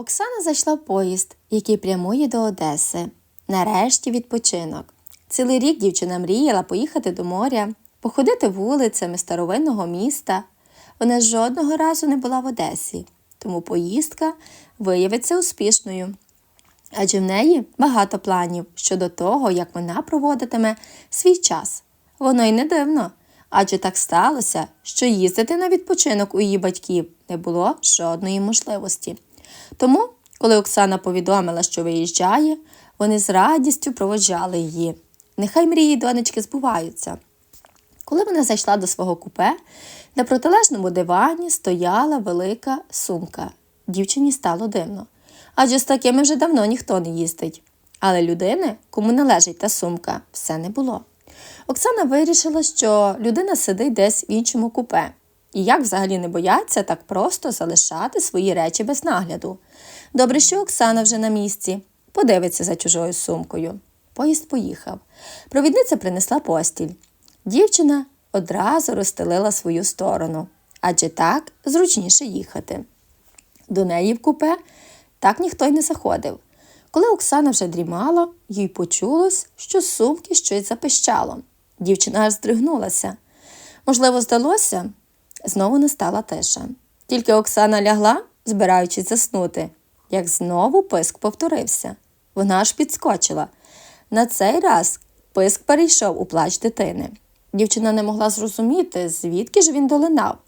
Оксана зайшла в поїзд, який прямує до Одеси. Нарешті відпочинок. Цілий рік дівчина мріяла поїхати до моря, походити вулицями старовинного міста. Вона жодного разу не була в Одесі, тому поїздка виявиться успішною. Адже в неї багато планів щодо того, як вона проводитиме свій час. Воно й не дивно, адже так сталося, що їздити на відпочинок у її батьків не було жодної можливості. Тому, коли Оксана повідомила, що виїжджає, вони з радістю проводжали її. Нехай мрії донечки збуваються. Коли вона зайшла до свого купе, на протилежному дивані стояла велика сумка. Дівчині стало дивно, адже з такими вже давно ніхто не їздить. Але людини, кому належить та сумка, все не було. Оксана вирішила, що людина сидить десь в іншому купе. І як взагалі не бояться так просто залишати свої речі без нагляду. Добре, що Оксана вже на місці, подивиться за чужою сумкою. Поїзд поїхав. Провідниця принесла постіль. Дівчина одразу розстелила свою сторону, адже так зручніше їхати. До неї в купе так ніхто й не заходив. Коли Оксана вже дрімала, їй почулось, що з сумки щось запищало. Дівчина аж здригнулася. Можливо, здалося, знову настала тиша. Тільки Оксана лягла, збираючись заснути, як знову писк повторився. Вона аж підскочила. На цей раз писк перейшов у плач дитини. Дівчина не могла зрозуміти, звідки ж він долинав.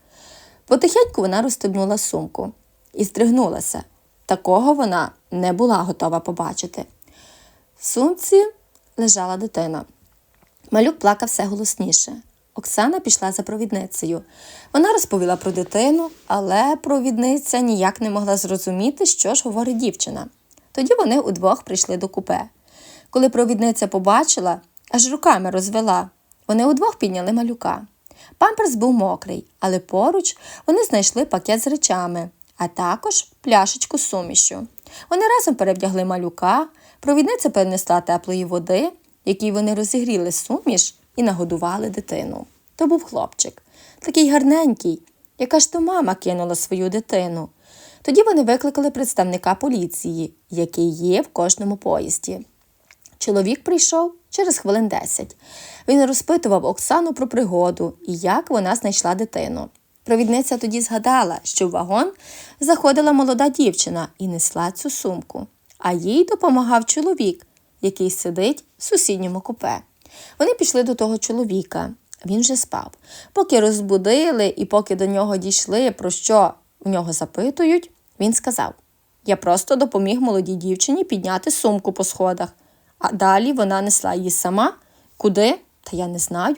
Потихеньку вона розстебнула сумку і здригнулася. Такого вона не була готова побачити. В сумці лежала дитина. Малюк плакав все голосніше. Оксана пішла за провідницею. Вона розповіла про дитину, але провідниця ніяк не могла зрозуміти, що ж говорить дівчина. Тоді вони удвох прийшли до купе. Коли провідниця побачила, аж руками розвела. Вони удвох підняли малюка. Памперс був мокрий, але поруч вони знайшли пакет з речами, а також пляшечку з сумішю. Вони разом перевдягли малюка, провідниця перенесла теплої води, якій вони розігріли суміш і нагодували дитину. То був хлопчик, такий гарненький, яка ж то мама кинула свою дитину. Тоді вони викликали представника поліції, який є в кожному поїзді. Чоловік прийшов через хвилин десять. Він розпитував Оксану про пригоду і як вона знайшла дитину. Провідниця тоді згадала, що в вагон заходила молода дівчина і несла цю сумку, а їй допомагав чоловік, який сидить в сусідньому купе. Вони пішли до того чоловіка. Він вже спав. Поки розбудили і поки до нього дійшли, про що в нього запитують, він сказав: Я просто допоміг молодій дівчині підняти сумку по сходах, а далі вона несла її сама. Куди? Та я не знаю.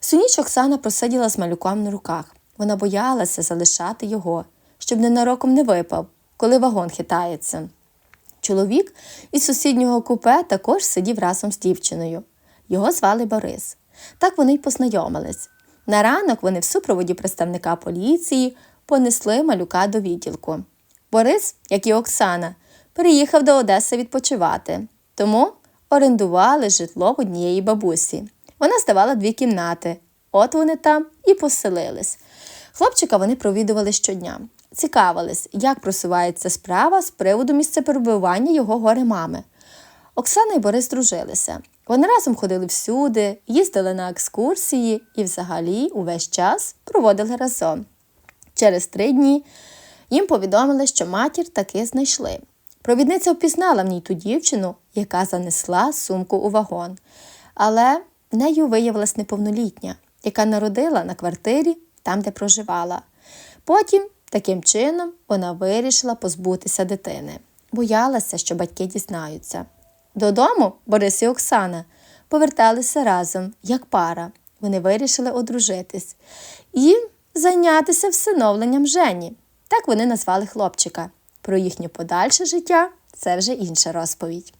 Всю ніч Оксана просиділа з малюком на руках. Вона боялася залишати його, щоб ненароком не випав, коли вагон хитається. Чоловік із сусіднього купе також сидів разом з дівчиною. Його звали Борис. Так вони й познайомились. На ранок вони в супроводі представника поліції понесли малюка до відділку. Борис, як і Оксана, переїхав до Одеси відпочивати, тому орендували житло в однієї бабусі. Вона здавала дві кімнати, от вони там і поселились. Хлопчика вони провідували щодня, цікавились, як просувається справа з приводу місця перебування його горе мами. Оксана і Борис дружилися. Вони разом ходили всюди, їздили на екскурсії і взагалі увесь час проводили разом. Через три дні їм повідомили, що матір таки знайшли. Провідниця впізнала в ній ту дівчину, яка занесла сумку у вагон. Але нею виявилась неповнолітня, яка народила на квартирі там, де проживала. Потім, таким чином, вона вирішила позбутися дитини. Боялася, що батьки дізнаються. Додому Борис і Оксана поверталися разом, як пара. Вони вирішили одружитись і зайнятися всиновленням Жені. Так вони назвали хлопчика. Про їхнє подальше життя це вже інша розповідь.